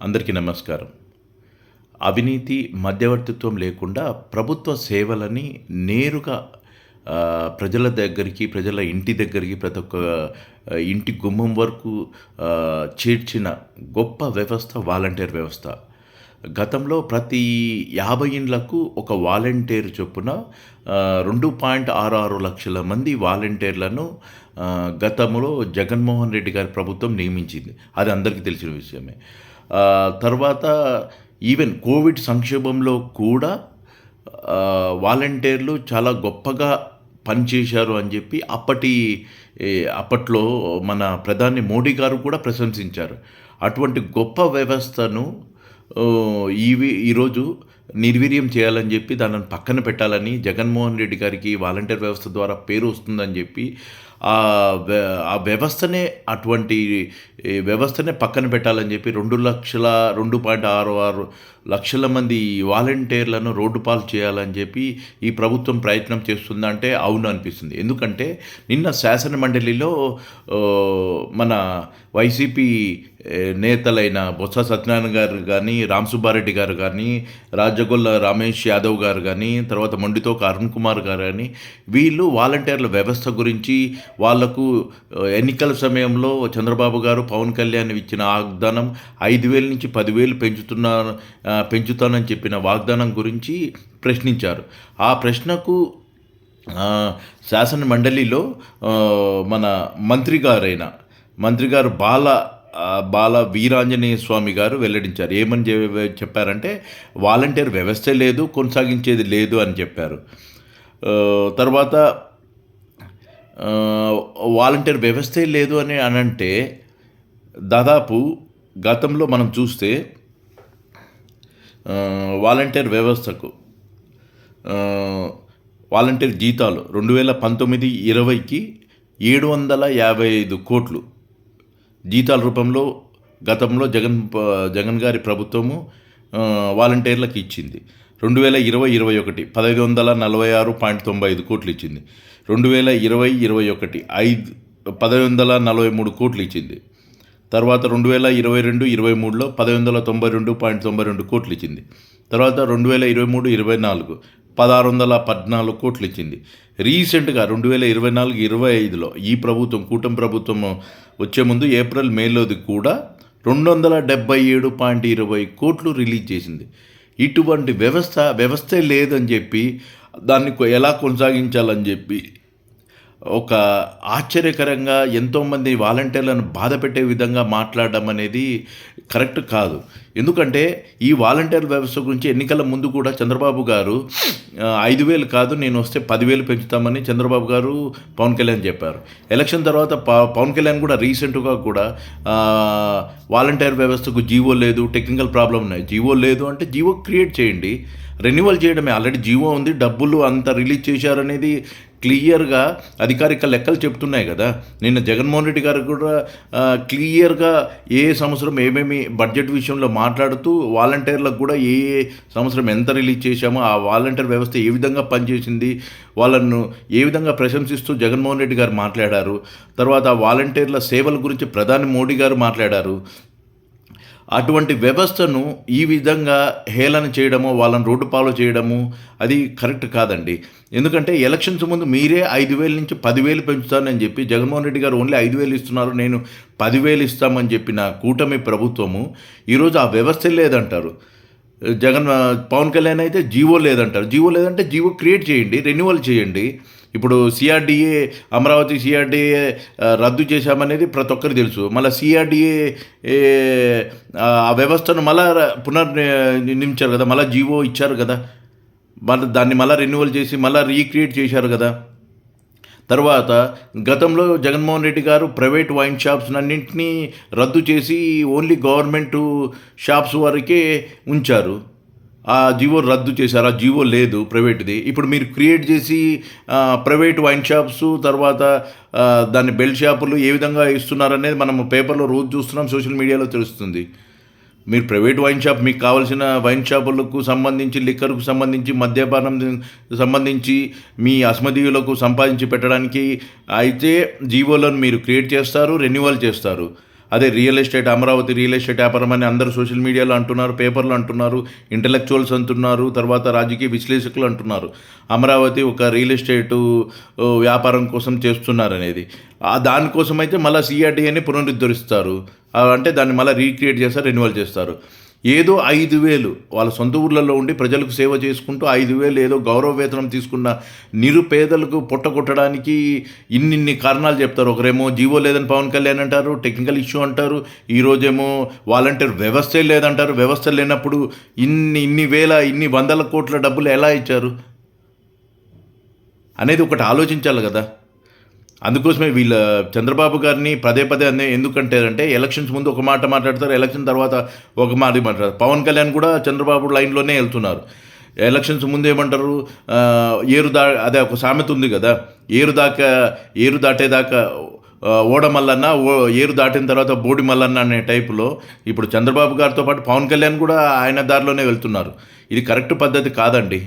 అందరికీ నమస్కారం. అవినీతి మధ్యవర్తిత్వం లేకుండా ప్రభుత్వ సేవలని నేరుగా ప్రజల దగ్గరికి ప్రజల ఇంటి దగ్గరికి ప్రతి ఒక్క ఇంటి గుమ్మం వరకు చేర్చిన గొప్ప వ్యవస్థ వాలంటీర్ వ్యవస్థ. గతంలో ప్రతి యాభై ఇండ్లకు ఒక వాలంటీర్ చొప్పున రెండు పాయింట్ ఆరు ఆరు లక్షల మంది వాలంటీర్లను గతంలో జగన్మోహన్ రెడ్డి గారి ప్రభుత్వం నియమించింది. అది అందరికీ తెలిసిన విషయమే. తర్వాత ఈవెన్ కోవిడ్ సంక్షోభంలో కూడా వాలంటీర్లు చాలా గొప్పగా పనిచేశారు అని చెప్పి అప్పటి అప్పట్లో మన ప్రధాని మోడీ గారు కూడా ప్రశంసించారు. అటువంటి గొప్ప వ్యవస్థను ఇవి ఈవి ఈరోజు నిర్వీర్యం చేయాలని చెప్పి దానిని పక్కన పెట్టాలని జగన్మోహన్ రెడ్డి గారికి వాలంటీర్ వ్యవస్థ ద్వారా పేరు వస్తుందని చెప్పి ఆ వ్యవస్థనే అటువంటి వ్యవస్థనే పక్కన పెట్టాలని చెప్పి రెండు లక్షల రెండు పాయింట్ ఆరు ఆరు లక్షల మంది వాలంటీర్లను రోడ్డు పాలు చేయాలని చెప్పి ఈ ప్రభుత్వం ప్రయత్నం చేస్తుందంటే అవును అనిపిస్తుంది. ఎందుకంటే నిన్న శాసన మండలిలో మన వైసీపీ నేతలైన బొత్స సత్యనారాయణ గారు కానీ రామ్ సుబ్బారెడ్డి గారు కానీ రాజగొల్ల రమేష్ యాదవ్ గారు కానీ తర్వాత మొండితోక అరుణ్ కుమార్ గారు కానీ వీళ్ళు వాలంటీర్ల వ్యవస్థ గురించి వాళ్ళకు ఎన్నికల సమయంలో చంద్రబాబు గారు పవన్ కళ్యాణ్ ఇచ్చిన వాగ్దానం ఐదు వేల నుంచి పదివేలు పెంచుతున్నా పెంచుతానని చెప్పిన వాగ్దానం గురించి ప్రశ్నించారు. ఆ ప్రశ్నకు శాసన మండలిలో మన మంత్రి గారైన మంత్రి గారు బాల బాల వీరాంజనేయ స్వామి గారు వెల్లడించారు. ఏమని చెప్పారంటే వాలంటీర్ వ్యవస్థ లేదు కొనసాగించేది లేదు అని చెప్పారు. తర్వాత వాలంటీర్ వ్యవస్థే లేదు అని అనంటే దాదాపు గతంలో మనం చూస్తే వాలంటీర్ వ్యవస్థకు వాలంటీర్ జీతాలు రెండు వేల పంతొమ్మిది ఇరవైకి ఏడు వందల యాభై ఐదు కోట్లు. జీతాల రూపంలో గతంలో జగన్ జగన్ గారి ప్రభుత్వము వాలంటీర్లకు ఇచ్చింది. రెండు వేల ఇరవై ఇరవై ఒకటి పదహైదు వందల నలభై ఆరు పాయింట్ తొంభై ఐదు కోట్లు ఇచ్చింది. రెండు వేల ఇరవై ఇరవై ఒకటి ఐదు పదహైదు వందల నలభై మూడు కోట్లు ఇచ్చింది. తర్వాత రెండు వేల ఇరవై రెండు ఇరవై మూడులో పదహైదు వందల తొంభై రెండు పాయింట్ తొంభై రెండు కోట్లు ఇచ్చింది. తర్వాత రెండు వేల ఇరవై మూడు ఇరవై నాలుగు పదహారు వందల పద్నాలుగు కోట్లు ఇచ్చింది. రీసెంట్గా రెండు వేల ఇరవై నాలుగు ఇరవై ఐదులో ఈ ప్రభుత్వం కూటమి ప్రభుత్వం వచ్చే ముందు ఏప్రిల్ మేలోది కూడా రెండు వందల డెబ్బై ఏడు పాయింట్ ఇరవై కోట్లు రిలీజ్ చేసింది. ఇటువంటి వ్యవస్థ వ్యవస్థే లేదని చెప్పి దాన్ని కొ- ఎలా కొనసాగించాలని చెప్పి ఒక ఆశ్చర్యకరంగా ఎంతోమంది వాలంటీర్లను బాధ పెట్టే విధంగా మాట్లాడడం అనేది కరెక్ట్ కాదు. ఎందుకంటే ఈ వాలంటీర్ వ్యవస్థ గురించి ఎన్నికల ముందు కూడా చంద్రబాబు గారు ఐదు వేలు కాదు నేను వస్తే పదివేలు పెంచుతామని చంద్రబాబు గారు పవన్ కళ్యాణ్ చెప్పారు. ఎలక్షన్ తర్వాత ప- పవన్ కళ్యాణ్ కూడా రీసెంట్గా కూడా వాలంటీర్ వ్యవస్థకు జీవో లేదు టెక్నికల్ ప్రాబ్లం ఉన్నాయి. జీవో లేదు అంటే జీవో క్రియేట్ చేయండి. రెన్యువల్ చేయడమే. ఆల్రెడీ జీవో ఉంది డబ్బులు అంత రిలీజ్ చేశారనేది క్లియర్గా అధికారిక లెక్కలు చెప్తున్నాయి కదా. నిన్న జగన్మోహన్ రెడ్డి గారు కూడా క్లియర్గా ఏ సంవత్సరం ఏమేమి బడ్జెట్ విషయంలో మాట్లాడుతూ వాలంటీర్లకు కూడా ఏ ఏ సంవత్సరం ఎంత రిలీజ్ చేశామో ఆ వాలంటీర్ వ్యవస్థ ఏ విధంగా పనిచేసింది వాళ్ళను ఏ విధంగా ప్రశంసిస్తూ జగన్మోహన్ రెడ్డి గారు మాట్లాడారు తర్వాత ఆ వాలంటీర్ల సేవల గురించి ప్రధాని మోడీ గారు మాట్లాడారు అటువంటి వ్యవస్థను ఈ విధంగా హేళన చేయడము వాళ్ళని రోడ్డు పాలు చేయడము అది కరెక్ట్ కాదండి. ఎందుకంటే ఎలక్షన్స్ ముందు మీరే ఐదు వేల నుంచి పదివేలు పెంచుతానని చెప్పి జగన్మోహన్ రెడ్డి గారు ఓన్లీ ఐదు వేలు ఇస్తున్నారు నేను పదివేలు ఇస్తామని చెప్పిన కూటమి ప్రభుత్వము ఈరోజు ఆ వ్యవస్థ లేదంటారు. జగన్ పవన్ కళ్యాణ్ అయితే జీవో లేదంటారు. జీవో లేదంటే జీవో క్రియేట్ చేయండి రెన్యువల్ చేయండి. ఇప్పుడు సిఆర్డిఏ అమరావతి సిఆర్డిఏ రద్దు చేశామనేది ప్రతి ఒక్కరికి తెలుసు. మళ్ళీ సిఆర్డిఏ ఆ వ్యవస్థను మళ్ళా పునర్నిర్మించారు కదా మళ్ళీ జీవో ఇచ్చారు కదా. మళ్ళీ దాన్ని మళ్ళీ రెన్యువల్ చేసి మళ్ళీ రీక్రియేట్ చేశారు కదా. తర్వాత గతంలో జగన్మోహన్ రెడ్డి గారు ప్రైవేట్ వైన్ షాప్స్ అన్నింటినీ రద్దు చేసి ఓన్లీ గవర్నమెంట్ షాప్స్ వరకే ఉంచారు. ఆ జీవో రద్దు చేశారు? ఆ జీవో లేదు ప్రైవేట్ది. ఇప్పుడు మీరు క్రియేట్ చేసి ప్రైవేట్ వైన్ షాప్స్ తర్వాత దాన్ని బెల్ట్ షాపులు ఏ విధంగా ఇస్తున్నారనేది మనం పేపర్లో రోజు చూస్తున్నాం సోషల్ మీడియాలో తెలుస్తుంది. మీరు ప్రైవేట్ వైన్ షాప్ మీకు కావాల్సిన వైన్ షాపులకు సంబంధించి లిక్కర్కు సంబంధించి మద్యపానం సంబంధించి మీ అస్మదీయులకు సంపాదించి పెట్టడానికి అయితే జీవోలను మీరు క్రియేట్ చేస్తారు రెన్యువల్ చేస్తారు. అదే real estate Amaravati real estate వ్యాపారం అని అందరూ సోషల్ మీడియాలో అంటున్నారు పేపర్లు అంటున్నారు ఇంటలెక్చువల్స్ అంటున్నారు తర్వాత రాజకీయ విశ్లేషకులు అంటున్నారు. అమరావతి ఒక రియల్ ఎస్టేట్ వ్యాపారం కోసం చేస్తున్నారు అనేది ఆ దానికోసం అయితే మళ్ళీ సిఆర్డీఏని పునరుద్ధరిస్తారు. అంటే దాన్ని మళ్ళీ రీక్రియేట్ చేస్తారు రెన్యువల్ చేస్తారు. ఏదో ఐదు వేలు. వాళ్ళ సొంత ఊర్లలో ఉండి ప్రజలకు సేవ చేసుకుంటూ ఐదు వేలు ఏదో గౌరవ వేతనం తీసుకున్న నిరుపేదలకు పొట్టగొట్టడానికి ఇన్నిన్ని కారణాలు చెప్తారు. ఒకరేమో జీవో లేదని పవన్ కళ్యాణ్ అంటారు టెక్నికల్ ఇష్యూ అంటారు ఈరోజేమో వాలంటీర్ వ్యవస్థే లేదంటారు. వ్యవస్థ లేనప్పుడు ఇన్ని ఇన్ని వేల ఇన్ని వందల కోట్ల డబ్బులు ఎలా ఇచ్చారు? అనేది ఒకటి ఆలోచించాలి కదా. అందుకోసమే వీళ్ళ చంద్రబాబు గారిని పదే పదే అనే ఎందుకంటారంటే ఎలక్షన్స్ ముందు ఒక మాట మాట్లాడతారు ఎలక్షన్ తర్వాత ఒక మాట మాట్లాడతారు. పవన్ కళ్యాణ్ కూడా చంద్రబాబు లైన్లోనే వెళ్తున్నారు. ఎలక్షన్స్ ముందు ఏమంటారు? ఏరు దా అదే ఒక సామెత ఉంది కదా ఏరు దాకా ఏరు దాటేదాకా ఆ, ఓడ మల్లన్న ఓ ఏరు దాటిన తర్వాత బోడి మల్లన్న అనే టైపులో ఇప్పుడు చంద్రబాబు గారితో పాటు పవన్ కళ్యాణ్ కూడా ఆయన దారిలోనే వెళ్తున్నారు. ఇది కరెక్ట్ పద్ధతి కాదండి.